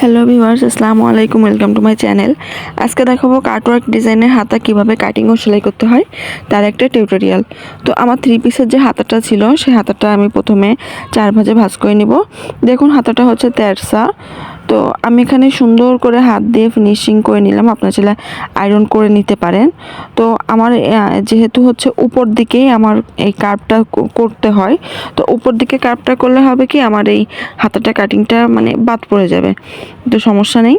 Hello viewers আসসালামু আলাইকুম welcome to my channel আজকে দেখাবো কাটওয়ার্ক ডিজাইনের হাতা কীভাবে কাটিং ও সেলাই করতে হয়, তার একটা টিউটোরিয়াল তো আমার থ্রি পিসের যে হাতাটা ছিল সেই হাতাটা আমি প্রথমে চার ভাজে ভাজ করে নিব। দেখুন, হাতাটা হচ্ছে তেরসা। তো আমি এখানে সুন্দর করে হাত দিয়ে ফিনিশিং করে নিলাম। আপনার ছেলে আয়রন করে নিতে পারেন। তো আমার যেহেতু হচ্ছে উপর দিকেই আমার এই কার্ভটা করতে হয়, তো উপর দিকে কার্ভটা করলে হবে কি আমার এই হাতাটা কাটিংটা মানে বাদ পড়ে যাবে। তো সমস্যা নেই।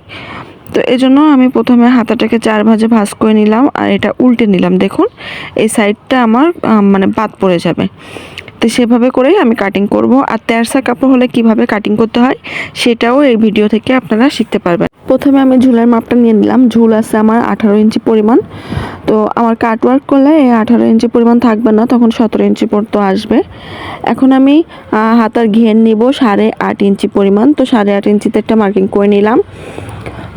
তো এই জন্য আমি প্রথমে হাতাটাকে চার ভাজে ভাজ করে নিলাম আর এটা উল্টে নিলাম। দেখুন, এই সাইডটা আমার মানে বাদ পড়ে যাবে। তো সেভাবে করেই আমি কাটিং করব। আর তেরসা কাপড় হলে কীভাবে কাটিং করতে হয়, সেটাও এই ভিডিও থেকে আপনারা শিখতে পারবেন। প্রথমে আমি ঝুলের মাপটা নিয়ে নিলাম। ঝুল আছে আমার আঠারো ইঞ্চি পরিমাণ। তো আমার কাটওয়ার্ক করলে এই আঠারো ইঞ্চি পরিমাণ থাকবে না, তখন সতেরো ইঞ্চি পর্যন্ত আসবে। এখন আমি হাতার ঘের নিব সাড়ে আট ইঞ্চি পরিমাণ। তো সাড়ে আট ইঞ্চিতে একটা মার্কিং করে নিলাম।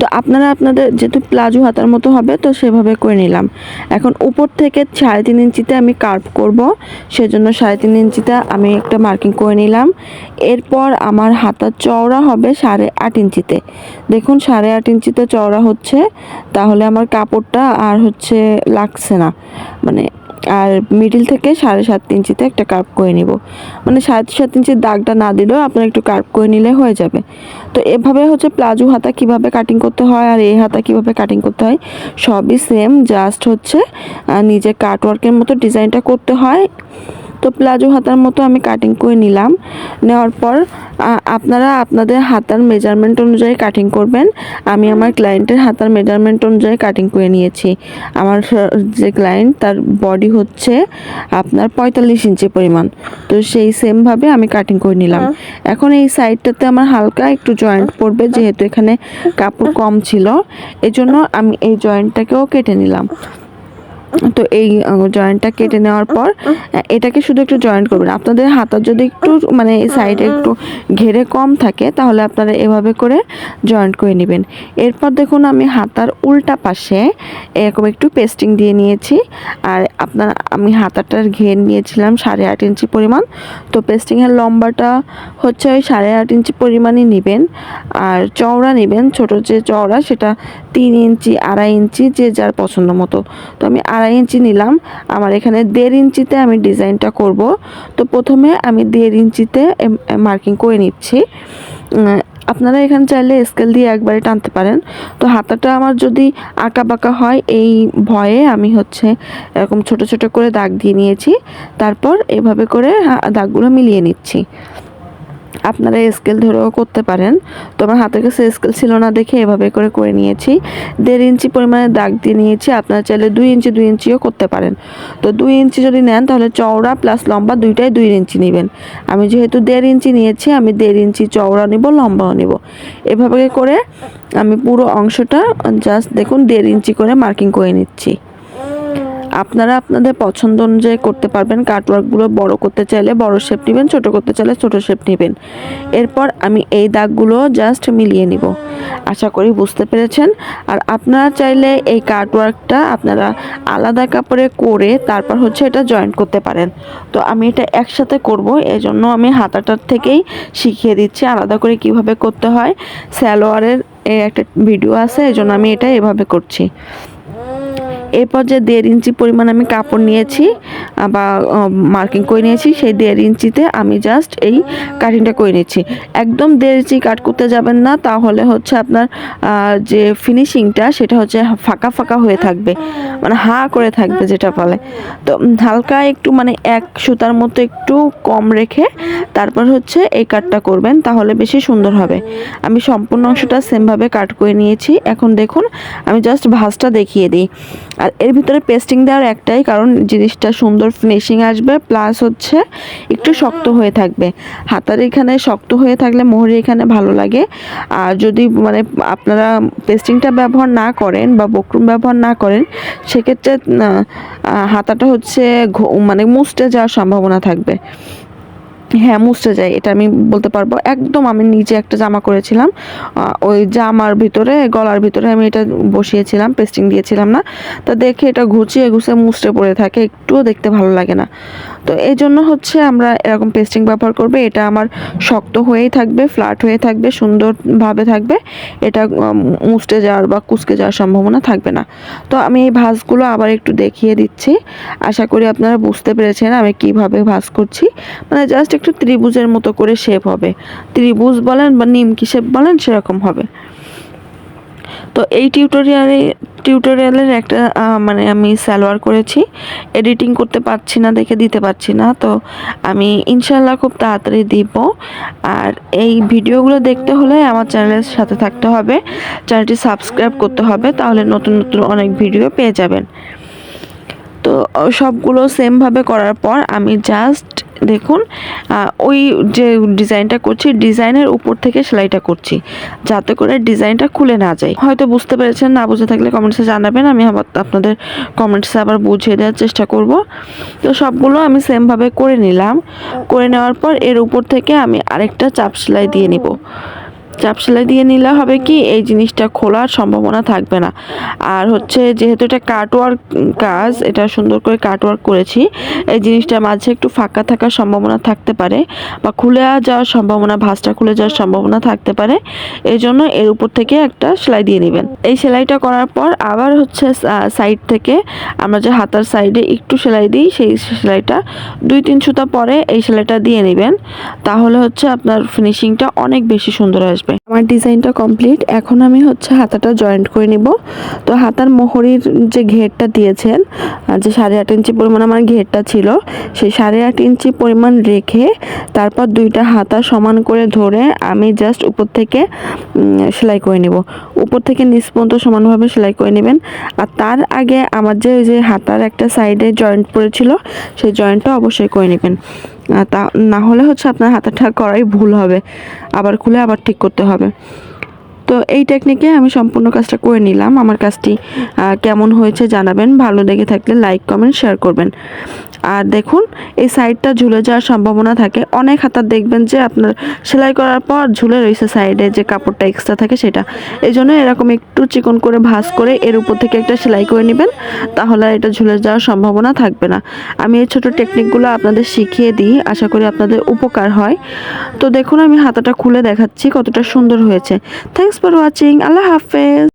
তো আপনারা আপনাদের যেহেতু প্লাজো হাতার মতো হবে, তো সেভাবে করে নিলাম। এখন উপর থেকে সাড়ে তিন ইঞ্চিতে আমি কার্ভ করব, সেজন্য সাড়ে তিন ইঞ্চিতে আমি একটা মার্কিং করে নিলাম। এরপর আমার হাতার চওড়া হবে সাড়ে আট ইঞ্চিতে। দেখুন, সাড়ে আট ইঞ্চিতে চওড়া হচ্ছে, তাহলে আমার কাপড়টা আর হচ্ছে লাগছে না। মানে আর মিডিল থেকে সাড়ে সাত ইঞ্চিতে একটা কার্ভ করে নিব। মানে সাড়ে সাত ইঞ্চির দাগটা না দিলেও আপনার একটু কার্ভ করে নিলে হয়ে যাবে। তো এভাবে হচ্ছে প্লাজো হাতা কীভাবে কাটিং করতে হয় আর এই হাতা কীভাবে কাটিং করতে হয়, সবই সেম জাস্ট হচ্ছে নিজে কাটওয়ার্কের মতো ডিজাইনটা করতে হয়। তো প্লাজো হাতার মতো আমি কাটিং করে নিলাম। নেওয়ার পর আপনারা আপনাদের হাতার মেজারমেন্ট অনুযায়ী কাটিং করবেন। আমি আমার ক্লায়েন্টের হাতার মেজারমেন্ট অনুযায়ী কাটিং করে নিয়েছি। আমার যে ক্লায়েন্ট তার বডি হচ্ছে আপনার পঁয়তাল্লিশ ইঞ্চি পরিমাণ। তো সেই সেমভাবে আমি কাটিং করে নিলাম। এখন এই সাইডটাতে আমার হালকা একটু জয়েন্ট পড়বে যেহেতু এখানে কাপড় কম ছিল। এজন্য আমি এই জয়েন্টটাকেও কেটে নিলাম। তো এই জয়েন্টটা কেটে নেওয়ার পর এটাকে শুধু একটু জয়েন্ট করবেন। আপনাদের হাতার যদি একটু মানে সাইডে একটু ঘেরে কম থাকে, তাহলে আপনারা এভাবে করে জয়েন্ট করে নেবেন। এরপর দেখুন, আমি হাতার উল্টা পাশে এরকম একটু পেস্টিং দিয়ে নিয়েছি। আর আপনার, আমি হাতাটার ঘের নিয়েছিলাম সাড়ে আট ইঞ্চি পরিমাণ। তো পেস্টিংয়ের লম্বাটা হচ্ছে ওই সাড়ে আট ইঞ্চি পরিমাণই নেবেন। আর চওড়া নেবেন, ছোট যে চওড়া, সেটা তিন ইঞ্চি, আড়াই ইঞ্চি, যে যার পছন্দ মতো। তো আমি আড়াই ইঞ্চি নিলাম। আমার এখানে দেড় ইঞ্চিতে আমি ডিজাইনটা করব। তো প্রথমে আমি দেড় ইঞ্চিতে মার্কিং করে নিচ্ছি। আপনারা এখানে চাইলে স্কেল দিয়ে একবারে টানতে পারেন। তো হাতাটা আমার যদি আঁকা বাঁকা হয়, এই ভয়ে আমি হচ্ছে এরকম ছোট ছোট করে দাগ দিয়ে নিয়েছি। তারপর এভাবে করে দাগগুলো মিলিয়ে নিচ্ছি। আপনারা স্কেল ধরেও করতে পারেন। তো আমার হাতের কাছে স্কেল ছিল না দেখে এভাবে করে করে নিয়েছি। দেড় ইঞ্চি পরিমাণে দাগ দিয়ে নিয়েছি, আপনারা চাইলে দুই ইঞ্চি, দুই ইঞ্চিও করতে পারেন। তো দুই ইঞ্চি যদি নেন, তাহলে চওড়া প্লাস লম্বা দুইটাই দুই ইঞ্চি নেবেন। আমি যেহেতু দেড় ইঞ্চি নিয়েছি, আমি দেড় ইঞ্চি চওড়া নিব, লম্বাও নিব। এভাবে করে আমি পুরো অংশটা জাস্ট দেখুন, দেড় ইঞ্চি করে মার্কিং করে নিচ্ছি। আপনারা আপনাদের পছন্দ অনুযায়ী করতে পারবেন কাটওয়ার্কগুলো বড় করতে চাইলে বড় শেপ নেবেন, ছোট করতে চাইলে ছোট শেপ নেবেন। এরপর আমি এই দাগগুলো জাস্ট মিলিয়ে নিব। আশা করি বুঝতে পেরেছেন। আর আপনারা চাইলে এই কাটওয়ার্কটা আপনারা আলাদা কাপড়ে করে তারপর হচ্ছে এটা জয়েন্ট করতে পারেন। তো আমি এটা একসাথে করব এই জন্য আমি হাতাটার থেকেই শিখিয়ে দিচ্ছি, আলাদা করে কীভাবে করতে হয়। স্যালোয়ারের একটা ভিডিও আছে এই জন্য আমি এটা এভাবে করছি। এরপর যে দেড় ইঞ্চি পরিমাণ আমি কাপড় নিয়েছি বা মার্কিং করে নিয়েছি, সেই দেড় ইঞ্চিতে আমি জাস্ট এই কাটিংটা করে নিয়েছি একদম দেড় ইঞ্চি কাট করতে যাবেন না, তাহলে হচ্ছে আপনার যে ফিনিশিংটা সেটা হচ্ছে ফাঁকা ফাঁকা হয়ে থাকবে। মানে হা করে থাকবে যেটা বলে। তো হালকা একটু মানে এক সুতার মতো একটু কম রেখে তারপর হচ্ছে এই কাটটা করবেন, তাহলে বেশি সুন্দর হবে। আমি সম্পূর্ণ অংশটা সেমভাবে কাট করে নিয়েছি। এখন দেখুন, আমি জাস্ট ভাঁজটা দেখিয়ে দিই। আর এর ভিতরে পেস্টিং দেওয়ার একটাই কারণ, জিনিসটা সুন্দর ফিনিশিং আসবে প্লাস হচ্ছে একটু শক্ত হয়ে থাকবে। হাতার এখানে শক্ত হয়ে থাকলে মোহরি এখানে ভালো লাগে। আর যদি মানে আপনারা পেস্টিংটা ব্যবহার না করেন বা বকরুম ব্যবহার না করেন, সেক্ষেত্রে হাতাটা হচ্ছে মানে মুছতে যাওয়ার সম্ভাবনা থাকবে। হ্যাঁ মুছতে যায়, এটা আমি বলতে পারব। একদম আমি নিজে একটা জামা করেছিলাম ওই জামার ভিতরে, গলার ভিতরে আমি এটা বসিয়েছিলাম পেস্টিং দিয়েছিলাম না। তা দেখে এটা ঘুচিয়ে ঘুষে মুছতে পড়ে থাকে, একটুও দেখতে ভালো লাগে না। তো এই জন্য হচ্ছে আমরা এরকম পেস্টিং ব্যবহার করবে। এটা আমার শক্ত হয়েই থাকবে ফ্ল্যাট হয়ে থাকবে সুন্দরভাবে থাকবে। এটা উম, যাওয়ার বা কুচকে যাওয়ার সম্ভাবনা থাকবে না। তো আমি এই ভাঁজগুলো আবার একটু দেখিয়ে দিচ্ছি। আশা করি আপনারা বুঝতে পেরেছেন আমি কীভাবে ভাঁজ করছি। মানে জাস্ট একটু ত্রিভুজের মতো করে শেপ হবে। ত্রিভুজ বলেন বা নিমকি শেপ বলেন সেরকম হবে। তো এই টিউটোরিয়ালে টিউটোরিয়ালের একটা মানে আমি সালোয়ার করেছি। এডিটিং করতে পারছি না, দেখে দিতে পারছি না। তো আমি ইনশাল্লাহ খুব তাড়াতাড়ি দিব। আর এই ভিডিওগুলো দেখতে হলে আমার চ্যানেলের সাথে থাকতে হবে। চ্যানেলটি সাবস্ক্রাইব করতে হবে, তাহলে নতুন নতুন অনেক ভিডিও পেয়ে যাবেন। তো সবগুলো সেমভাবে করার পর আমি জাস্ট দেখুন ওই যে ডিজাইনটা করছি, ডিজাইনের উপর থেকে সেলাইটা করছি, যাতে করে ডিজাইনটা খুলে না যায়। হয়তো বুঝতে পেরেছেন, না বুঝে থাকলে কমেন্টসে জানাবেন, আমি আবার আপনাদের কমেন্টসে আবার বুঝিয়ে দেওয়ার চেষ্টা করব। তো সবগুলো আমি সেমভাবে করে নিলাম। করে নেওয়ার পর এর উপর থেকে আমি আরেকটা চাপ সেলাই দিয়ে নিব। চাপ সেলাই দিয়ে নিলে হবে কি, এই জিনিসটা খোলার সম্ভাবনা থাকবে না। আর হচ্ছে যেহেতু এটা কাটওয়ার্ক কাজ, এটা সুন্দর করে কাটওয়ার্ক করেছি, এই জিনিসটার মাঝে একটু ফাঁকা থাকার সম্ভাবনা থাকতে পারে বা খুলে যাওয়ার সম্ভাবনা, ভাঁজটা খুলে যাওয়ার সম্ভাবনা থাকতে পারে। এই জন্য এর উপর থেকে একটা সেলাই দিয়ে নেবেন। এই সেলাইটা করার পর আবার হচ্ছে সাইড থেকে আমরা যে হাতার সাইডে একটু সেলাই দিই, সেই সেলাইটা দুই তিন সুতা পরে এই সেলাইটা দিয়ে নেবেন। তাহলে হচ্ছে আপনার ফিনিশিংটা অনেক বেশি সুন্দর আসবে। আমার ডিজাইনটা কমপ্লিট। এখন আমি হচ্ছে হাতাটা জয়েন্ট করে নিব। তো হাতার মোহরির যে ঘেরটা দিয়েছেন যে সাড়ে আট ইঞ্চি পরিমাণ আমার ঘেরটা ছিল, সেই সাড়ে আট ইঞ্চি পরিমাণ রেখে তারপর দুইটা হাতা সমান করে ধরে আমি জাস্ট উপর থেকে সেলাই করে নিব। উপর থেকে নিচ পর্যন্ত সমানভাবে সেলাই করে নেবেন। আর তার আগে আমার যে ওই যে হাতার একটা সাইডে জয়েন্ট পড়েছিল, সেই জয়েন্টটা অবশ্যই করে নেবেন। তা না হলে হচ্ছে আপনার হাতাটা করাই ভুল হবে। আবার খুলে আবার ঠিক করতে হবে। তো এই টেকনিকে আমি সম্পূর্ণ কাজটা করে নিলাম। আমার কাজটি কেমন হয়েছে জানাবেন। ভালো লেগে থাকলে লাইক কমেন্ট শেয়ার করবেন। আর দেখুন, এই সাইডটা ঝুলে যাওয়ার সম্ভাবনা থাকে। অনেক হাতার দেখবেন যে আপনার সেলাই করার পর ঝুলে রয়েছে সাইডে যে কাপড়টা এক্সট্রা থাকে সেটা। এই জন্য এরকম একটু চিকন করে ভাঁজ করে এর উপর থেকে একটা সেলাই করে নেবেন, তাহলে এটা ঝুলে যাওয়ার সম্ভাবনা থাকবে না। আমি এই ছোটো টেকনিকগুলো আপনাদের শিখিয়ে দিই, আশা করি আপনাদের উপকার হয়। তো দেখুন, আমি হাতাটা খুলে দেখাচ্ছি কতটা সুন্দর হয়েছে। থ্যাংকস ফর ওয়াচিং আল্লাহ হাফেজ।